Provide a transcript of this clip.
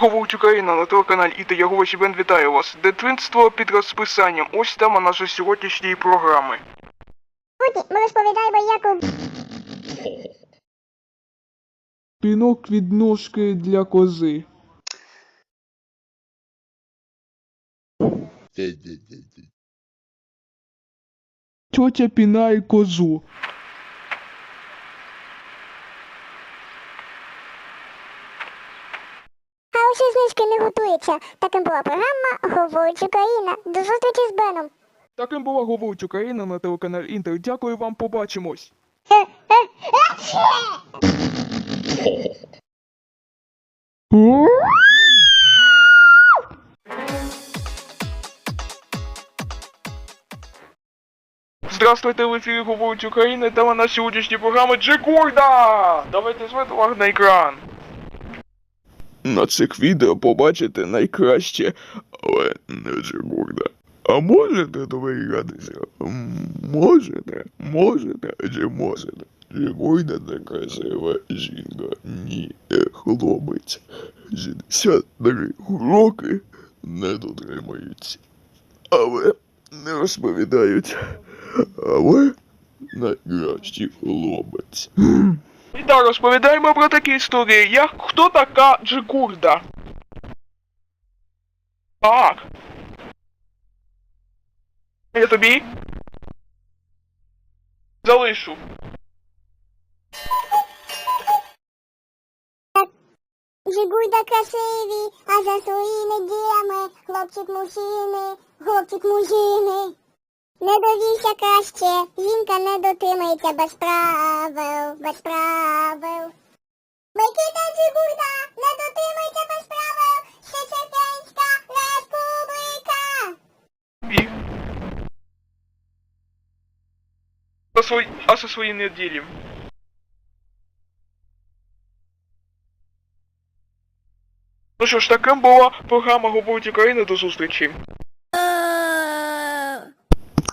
Говорить Україна на телеканалі Іта Ягович Бен вітаю вас. Дитинство під розписанням. Ось тема нашої сьогоднішньої програми. Сьогодні ми розповідаємо, як у Пінок від ножки для кози. Тьотя пінає козу. А не готуються. Таким була програма Говорить Україна. До зустрічі з Беном. Таким була говорить Україна на телеканалі Інтер. Дякую вам, побачимось. Здравствуйте, в ефірі говорить Україна, тема на сьогоднішньої програми Джекурда! Давайте увагу на екран. На цих відео побачите найкраще, але не Джекурда. А можете довірятися? Можете, можете, чи можете? Джекурда це красива жінка, ні, е, хлопець. 63 роки не дотримуються. Але не розповідають. Але найкращий хлопець. І так, розповідаємо про такі історії, як хто така Джигурда. Так. Я тобі. Залишу. Жигульда красиві, а за своїми діями хлопчик мужчини, хлопчик мужчини. Не довівся краще, жінка не дотримується без правил, без правил. Микита Жигульда не дотримується без правил, Шевченська республіка. І. А, свої, а со своїм неділім. Ну що ж, таким була програма Говорить Україна. До зустрічі.